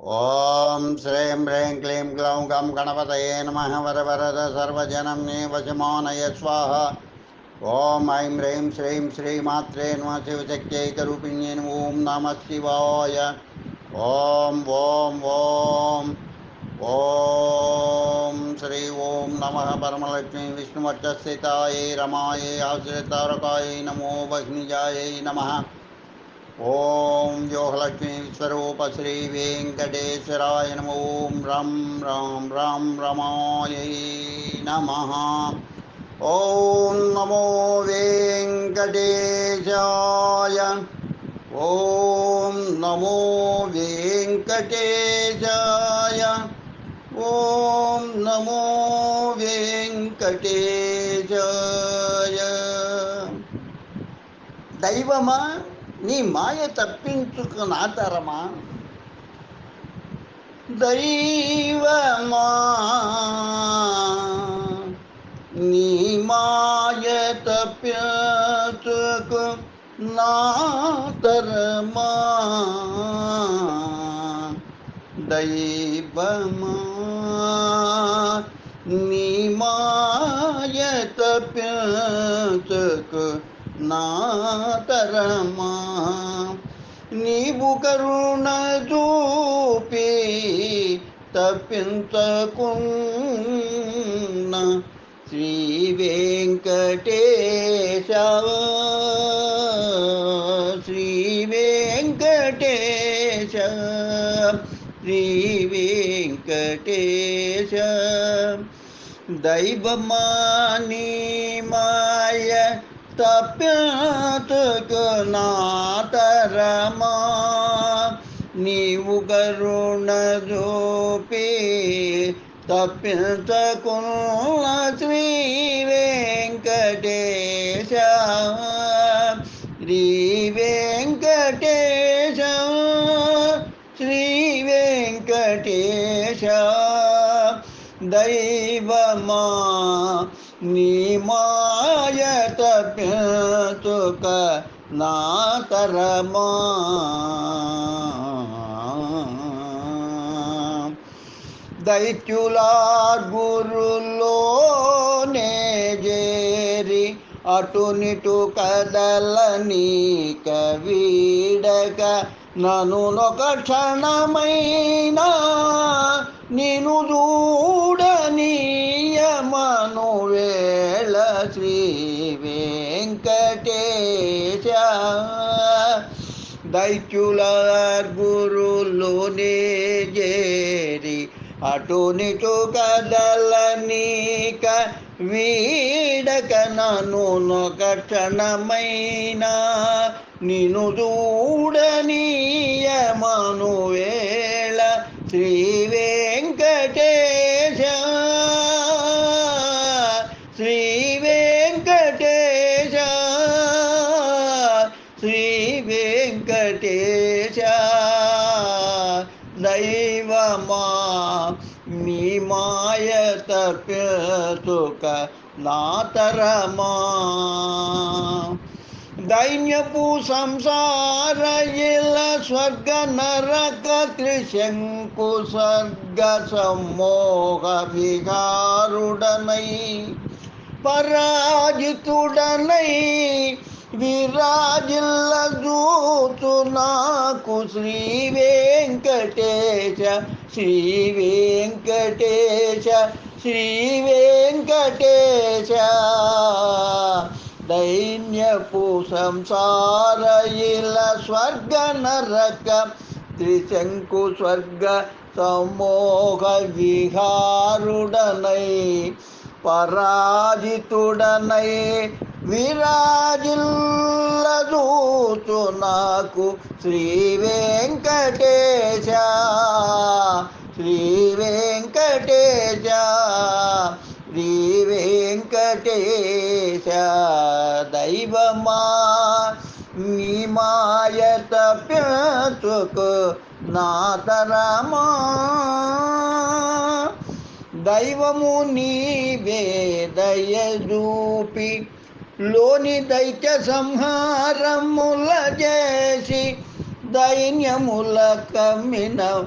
ॐ श्रीं ह्रीं क्लीं ग्लौं गं गणपतये नमः वरवरद सर्वजनं मे वशमानय स्वाहा। ॐ ऐं ह्रीं श्रीं श्रीमात्रे नमः शिवशक्त्यैकरूपिण्ये ॐ नमः शिवाय। ॐ ॐ ॐ ॐ श्री ॐ नमः परमलक्ष्मी विष्णुवक्षस्थितायै रमायै आश्रितारकायै नमो वह्निजायै नमः। ॐ योगलक्ष्मीस्वरूपश्रीवेङ्कटेश्वराय नमो रं रां रां रमायै नमः। ॐ नमो वेङ्कटेशाय। ॐ नमो वेङ्कटेशाय। ॐ नमो वेङ्कटेशाय। दैवमा నీ మాయ తప్పించుకు నాతరమా దైవమా నీ మాయ తప్పించుకు నాతరమా దైవమా నీ మాయ తప్పించుకు నాతరమా నీవు కరుణ చూపి తప్పించకున్న శ్రీ వెంకటేశ. శ్రీ వెంకటేశ శ్రీ వెంకటేశ. దైవమాని మాయ తప్పించుకు నాతరమా నీవు కరుణ చూపి తప్పించకున్న శ్రీ వెంకటేశ. శ్రీ వెంకటేశ శ్రీ వెంకటేశ. దైవమా నీ మాయ తప్పించుక నాతరమా దైత్యులార్ గురులోనే జేరి అటునిటు కదలని కవీడక ననునొక క్షణమైనా నిను చూడనీయమను వేళ శ్రీ దైత్యుల గురులోనే జేరి అటునిటు కదలనీక వీడక నన్ను నొక క్షణమైనా నిను చూడనీ दैवमाय तर्पतुकलातरमा दैन्यपु संसार इल स्वर्ग नरक त्रिशङ्कु स्वर्ग सम्मोह विहारुडनै पराजितुडनै విరాజిల్ల జూచు నాకు శ్రీ వెంకటేశ శ్రీ వెంకటేశ శ్రీ వెంకటేశ. దైన్యపు సంసార ఇల స్వర్గ నరక త్రిశంకు స్వర్గ సమోహ విహారుడనై పరాజితుడనై విరాజిల్లదూతు నాకు శ్రీ వెంకటేశ. శ్రీ వెంకటేశ శ్రీ వెంకటేశ. దైవమా నీ మాయ తప్పించుకు నాతరమా దైవము నీవే దయదూపి లోని దైత్య సంహారముల చేసి దైన్యముల కమ్మిన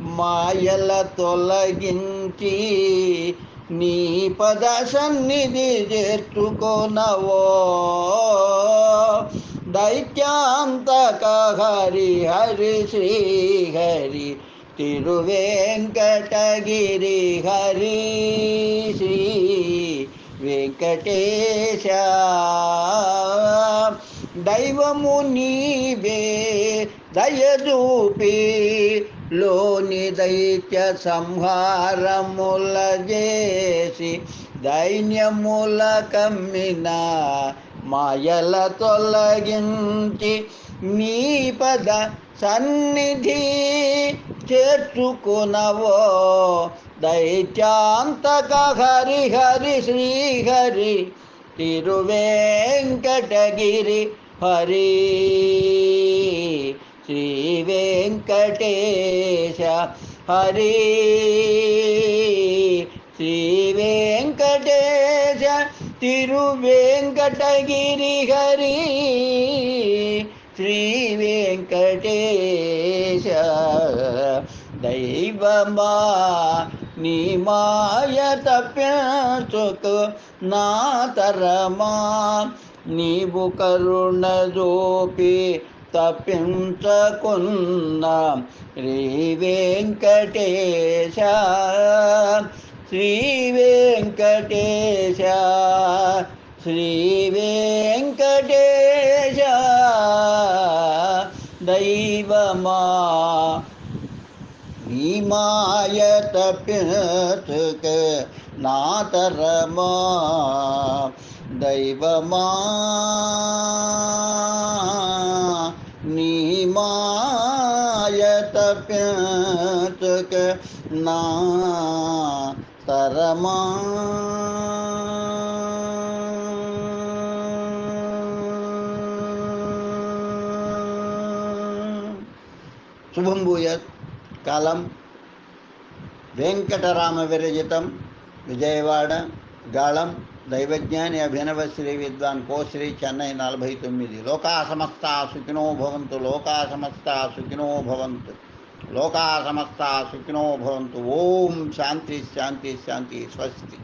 మాయల తొలగించి నీ పద సన్నిధి చేర్చుకొనవో. దైత్యాంతక హరి హరి శ్రీ హరి తిరువేంకటగిరి హరి శ్రీ వెంకటేశ దైవము నీవే దయదూపి. లోని దైత్య సంహారముల చేసి దైన్యముల కమ్మిన మాయల తొలగించి నీ పద సన్నిధి చేర్చుకునవో. दैत्यांतकहरी हरी श्री हरी तिरुवेंकटगिरी हरी श्री तिरुवेङ्कटगिरि हरी। श्रीवेङ्कटेश हरि। श्रीवेङ्कटेश हरी। श्री श्रीवेङ्कटेश दैवमा నీ మాయ తప్పించుకు నా తరమా. నీవు కరుణ జోపి తప్పించకున్న శ్రీ వెంకటేశ. శ్రీ వెంకటేశ. శ్రీ వెంకటేశ. దైవమా நீமாய தப்பினத்துக்கு நாதரமா தெய்வமா. நீமாய தப்பினத்துக்கு நாதரமா. சுபம் பூயத் నా తరమా శుభం భూయత్ కాలం వెంకటరామ విరచితం విజయవాడ గాళం దైవజ్ఞాని అభినవ శ్రీ విద్వాన్ కోశ్రీ చెన్నై నలభై తొమ్మిది లోకా సమస్త సుఖినో భవంతు లోకా సమస్త సుఖినో భవంతు లోకా సమస్త సుఖినో భవంతు ఓం శాంతి శాంతి శాంతి స్వస్తి